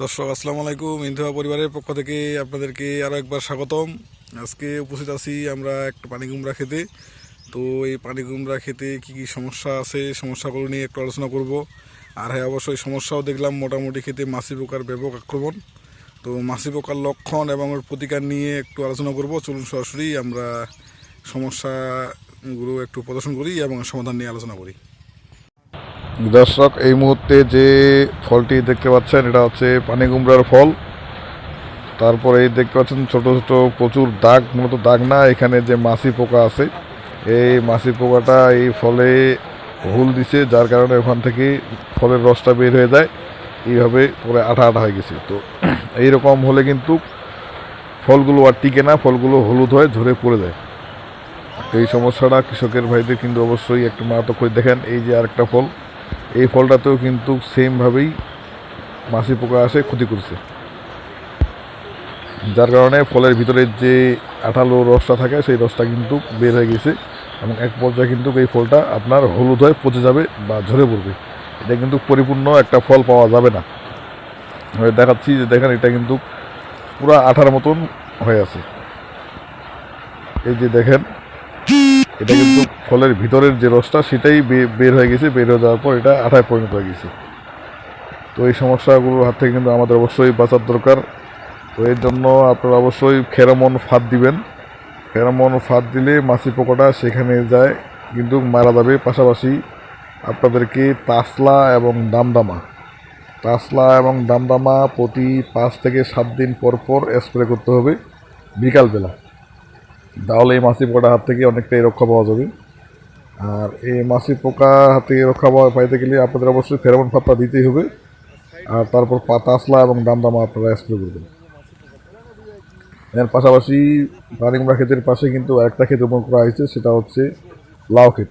দর্শক, আসসালামু আলাইকুম। ইন্ধুয়া পরিবারের পক্ষ থেকে আপনাদেরকে আরও একবার স্বাগতম। আজকে উপস্থিত আছি আমরা একটা পানি কুমড়া খেতে। তো এই পানি কুমড়া খেতে কী কী সমস্যা আছে, সমস্যাগুলো নিয়ে একটু আলোচনা করব। আর হ্যাঁ অবশ্যই সমস্যাও দেখলাম, মোটামুটি খেতে মাছি পোকার ব্যাপক আক্রমণ। তো মাছি পোকার লক্ষণ এবং ওর প্রতিকার নিয়ে একটু আলোচনা করব। চলুন সরাসরি আমরা সমস্যাগুলো একটু প্রদর্শন করি এবং সমাধান নিয়ে আলোচনা করি। দর্শক, এই মুহূর্তে যে ফলটি দেখতে পাচ্ছেন, এটা হচ্ছে পানি কুমড়ার ফল। তারপরে এই দেখতে পাচ্ছেন, ছোট ছোট প্রচুর দাগ, মূলত দাগ না, এখানে যে মাছি পোকা আছে, এই মাছি পোকাটা এই ফলে হুল দিছে, যার কারণে ওখান থেকে ফলের রসটা বের হয়ে যায়। এইভাবে পরে আঠা আঠা হয়ে গেছে। তো এইরকম হলে কিন্তু ফলগুলো আর টিকে না, ফলগুলো হলুদ হয়ে ঝরে পড়ে যায়। এই সমস্যাটা কৃষকের ভাইদের কিন্তু অবশ্যই একটু মারাত্মক করে দেখেন। এই যে আরেকটা ফল এই ফলটাতেও কিন্তু সেমভাবেই মাছি পোকা আসে, ক্ষতি করছে। যার কারণে ফলের ভিতরে যে আঠালো রসটা থাকে, সেই রসটা কিন্তু বের হয়ে গেছে এবং এক পর্যায়ে কিন্তু এই ফলটা আপনার হলুদ হয়ে পচে যাবে বা ঝরে পড়বে। এটা কিন্তু পরিপূর্ণ একটা ফল পাওয়া যাবে না। দেখাচ্ছি যে দেখেন, এটা কিন্তু পুরো আঠার মতন হয়ে আছে। এই যে দেখেন এটা কিন্তু ফলের ভিতরের যে রসটা সেটাই বে- বের হয়ে গেছে বের হয়ে যাওয়ার পর এটা আঠায় পরিণত হয়ে গেছে। তো এই সমস্যাগুলোর হাত থেকে কিন্তু আমাদের অবশ্যই বাঁচার দরকার। তো এর জন্য আপনারা অবশ্যই ফেরোমন ফাঁদ দিবেন। ফেরোমন ফাঁদ দিলে মাছি পোকাটা সেখানে যায় কিন্তু মারা যাবে। পাশাপাশি আপনাদেরকে তাসলা এবং দামদামা। তাসলা এবং দামদামা প্রতি পাঁচ থেকে সাত দিন পর পর স্প্রে করতে হবে বিকালবেলা। তাহলে এই মাছি পোকাটার হাত থেকে অনেকটাই রক্ষা পাওয়া যাবে। আর এই মাছি পোকা হাত থেকে রক্ষা পাওয়া পাইতে গেলে আপনাদের অবশ্যই ফেরোমন ফাপটা দিতেই হবে। আর তারপর পাতাসলা এবং দামদামা আপনারা স্প্রে করবেন। এর পাশাপাশি পানিকুমড়া ক্ষেতের পাশে কিন্তু একটা ক্ষেত রোপণ করা হয়েছে, সেটা হচ্ছে লাউ ক্ষেত।